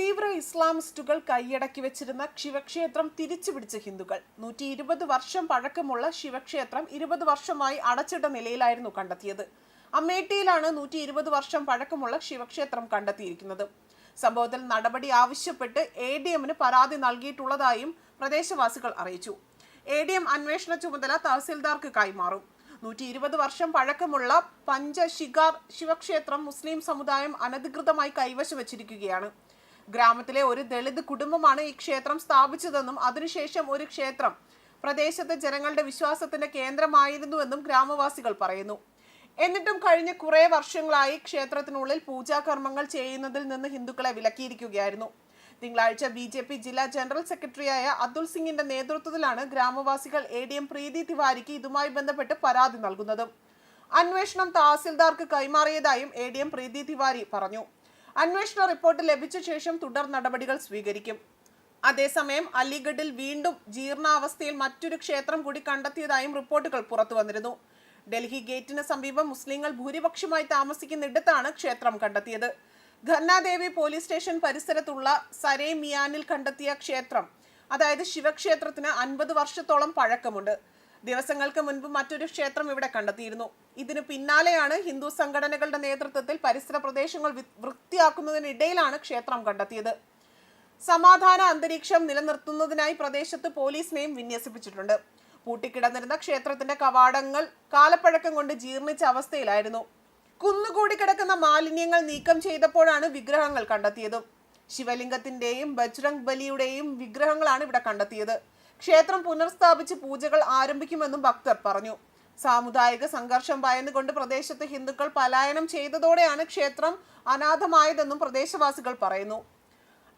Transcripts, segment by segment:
തീവ്ര ഇസ്ലാമിസ്റ്റുകൾ കൈയടക്കി വെച്ചിരുന്ന ശിവക്ഷേത്രം തിരിച്ചുപിടിച്ച ഹിന്ദുക്കൾ. നൂറ്റി ഇരുപത് വർഷം പഴക്കമുള്ള ശിവക്ഷേത്രം ഇരുപത് വർഷമായി അടച്ചിട്ട നിലയിലായിരുന്നു കണ്ടെത്തിയത്. അമേഠിയിലാണ് നൂറ്റി ഇരുപത് വർഷം പഴക്കമുള്ള ശിവക്ഷേത്രം കണ്ടെത്തിയിരിക്കുന്നത്. സംഭവത്തിൽ നടപടി ആവശ്യപ്പെട്ട് എ ഡി എമ്മിന് പരാതി നൽകിയിട്ടുള്ളതായും പ്രദേശവാസികൾ അറിയിച്ചു. എ ഡി എം അന്വേഷണ ചുമതല തഹസിൽദാർക്ക് കൈമാറും. നൂറ്റി ഇരുപത് വർഷം പഴക്കമുള്ള പഞ്ചശിഖാർ ശിവക്ഷേത്രം മുസ്ലിം സമുദായം അനധികൃതമായി കൈവശം വച്ചിരിക്കുകയാണ്. ഗ്രാമത്തിലെ ഒരു ദളിത് കുടുംബമാണ് ഈ ക്ഷേത്രം സ്ഥാപിച്ചതെന്നും അതിനുശേഷം ഒരു ക്ഷേത്രം പ്രദേശത്തെ ജനങ്ങളുടെ വിശ്വാസത്തിന്റെ കേന്ദ്രമായിരുന്നുവെന്നും ഗ്രാമവാസികൾ പറയുന്നു. എന്നിട്ടും കഴിഞ്ഞ കുറേ വർഷങ്ങളായി ക്ഷേത്രത്തിനുള്ളിൽ പൂജാകർമ്മങ്ങൾ ചെയ്യുന്നതിൽ നിന്ന് ഹിന്ദുക്കളെ വിലക്കിയിരിക്കുകയായിരുന്നു. തിങ്കളാഴ്ച ബി ജെ പി ജില്ലാ ജനറൽ സെക്രട്ടറിയായ അതുൽ സിംഗിന്റെ നേതൃത്വത്തിലാണ് ഗ്രാമവാസികൾ എ ഡി എം പ്രീതി തിവാരിക്ക് ഇതുമായി ബന്ധപ്പെട്ട് പരാതി നൽകുന്നത്. അന്വേഷണം തഹസിൽദാർക്ക് കൈമാറിയതായും A D M Preeti Tiwari പറഞ്ഞു. അന്വേഷണ റിപ്പോർട്ട് ലഭിച്ച ശേഷം തുടർ നടപടികൾ സ്വീകരിക്കും. അതേസമയം അലിഗഡിൽ വീണ്ടും ജീർണാവസ്ഥയിൽ മറ്റൊരു ക്ഷേത്രം കൂടി കണ്ടെത്തിയതായും റിപ്പോർട്ടുകൾ പുറത്തു വന്നിരുന്നു. ഡൽഹി ഗേറ്റിന് സമീപം മുസ്ലിങ്ങൾ ഭൂരിപക്ഷമായി താമസിക്കുന്നിടത്താണ് ക്ഷേത്രം കണ്ടെത്തിയത്. ഖന്നാദേവി പോലീസ് സ്റ്റേഷൻ പരിസരത്തുള്ള സരേ മിയാനിൽ കണ്ടെത്തിയ ക്ഷേത്രം അതായത് ശിവക്ഷേത്രത്തിന് അൻപത് വർഷത്തോളം പഴക്കമുണ്ട്. ദിവസങ്ങൾക്ക് മുൻപ് മറ്റൊരു ക്ഷേത്രം ഇവിടെ കണ്ടെത്തിയിരുന്നു. ഇതിനു പിന്നാലെയാണ് ഹിന്ദു സംഘടനകളുടെ നേതൃത്വത്തിൽ പരിസര പ്രദേശങ്ങൾ വൃത്തിയാക്കുന്നതിനിടയിലാണ് ക്ഷേത്രം കണ്ടെത്തിയത്. സമാധാന അന്തരീക്ഷം നിലനിർത്തുന്നതിനായി പ്രദേശത്ത് പോലീസിനെയും വിന്യസിപ്പിച്ചിട്ടുണ്ട്. പൂട്ടിക്കിടന്നിരുന്ന ക്ഷേത്രത്തിന്റെ കവാടങ്ങൾ കാലപ്പഴക്കം കൊണ്ട് ജീർണിച്ച അവസ്ഥയിലായിരുന്നു. കുന്നുകൂടി കിടക്കുന്ന മാലിന്യങ്ങൾ നീക്കം ചെയ്തപ്പോഴാണ് വിഗ്രഹങ്ങൾ കണ്ടെത്തിയതും. ശിവലിംഗത്തിന്റെയും ബജ്രംഗ് ബലിയുടെയും വിഗ്രഹങ്ങളാണ് ഇവിടെ കണ്ടെത്തിയത്. ക്ഷേത്രം പുനർസ്ഥാപിച്ച് പൂജകൾ ആരംഭിക്കുമെന്നും ഭക്തർ പറഞ്ഞു. സാമുദായിക സംഘർഷം ഭയന്നുകൊണ്ട് പ്രദേശത്ത് ഹിന്ദുക്കൾ പലായനം ചെയ്തതോടെയാണ് ക്ഷേത്രം അനാഥമായതെന്നും പ്രദേശവാസികൾ പറയുന്നു.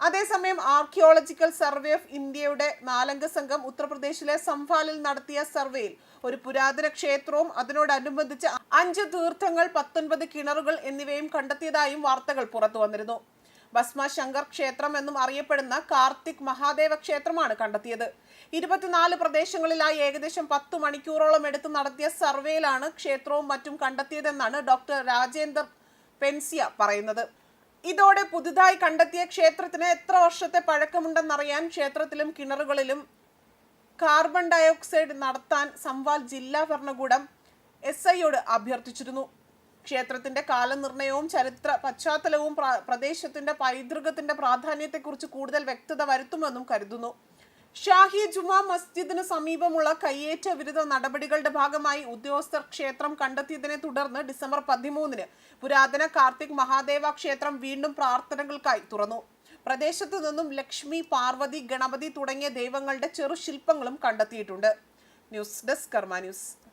അതേസമയം ആർക്കിയോളജിക്കൽ സർവേ ഓഫ് ഇന്ത്യയുടെ നാലംഗ സംഘം ഉത്തർപ്രദേശിലെ സംഫാലിൽ നടത്തിയ സർവേയിൽ ഒരു പുരാതന ക്ഷേത്രവും അതിനോടനുബന്ധിച്ച് അഞ്ച് തീർത്ഥങ്ങൾ പത്തൊൻപത് കിണറുകൾ എന്നിവയും കണ്ടെത്തിയതായും വാർത്തകൾ പുറത്തു വന്നിരുന്നു ഭസ്മ ശങ്കർ ക്ഷേത്രം എന്നും അറിയപ്പെടുന്ന കാർത്തിക് മഹാദേവ ക്ഷേത്രമാണ് കണ്ടെത്തിയത്. ഇരുപത്തിനാല് പ്രദേശങ്ങളിലായി ഏകദേശം പത്തു മണിക്കൂറോളം എടുത്ത് നടത്തിയ സർവേയിലാണ് ക്ഷേത്രവും മറ്റും കണ്ടെത്തിയതെന്നാണ് ഡോക്ടർ രാജേന്ദർ പെൻസിയ പറയുന്നത്. ഇതോടെ പുതുതായി കണ്ടെത്തിയ ക്ഷേത്രത്തിന് എത്ര വർഷത്തെ പഴക്കമുണ്ടെന്നറിയാൻ ക്ഷേത്രത്തിലും കിണറുകളിലും കാർബൺ ഡയോക്സൈഡ് നടത്താൻ സംവാൽ ജില്ലാ ഭരണകൂടം എസ് ഐയോട് അഭ്യർത്ഥിച്ചിരുന്നു. ക്ഷേത്രത്തിന്റെ കാലനിർണയവും ചരിത്ര പശ്ചാത്തലവും പ്ര- പ്രദേശത്തിന്റെ പൈതൃകത്തിന്റെ പ്രാധാന്യത്തെക്കുറിച്ച് കൂടുതൽ വ്യക്തത വരുത്തുമെന്നും കരുതുന്നു. ഷാഹി ജുമാ മസ്ജിദിന് സമീപമുള്ള കയ്യേറ്റ വിരുദ്ധ നടപടികളുടെ ഭാഗമായി ഉദ്യോഗസ്ഥർ ക്ഷേത്രം കണ്ടെത്തിയതിനെ തുടർന്ന് ഡിസംബർ പതിമൂന്നിന് പുരാതന കാർത്തിക് മഹാദേവ ക്ഷേത്രം വീണ്ടും പ്രാർത്ഥനകൾക്കായി തുറന്നു. പ്രദേശത്തു നിന്നും ലക്ഷ്മി പാർവതി ഗണപതി തുടങ്ങിയ ദൈവങ്ങളുടെ ചെറു ശില്പങ്ങളും കണ്ടെത്തിയിട്ടുണ്ട്. News desk Karma news.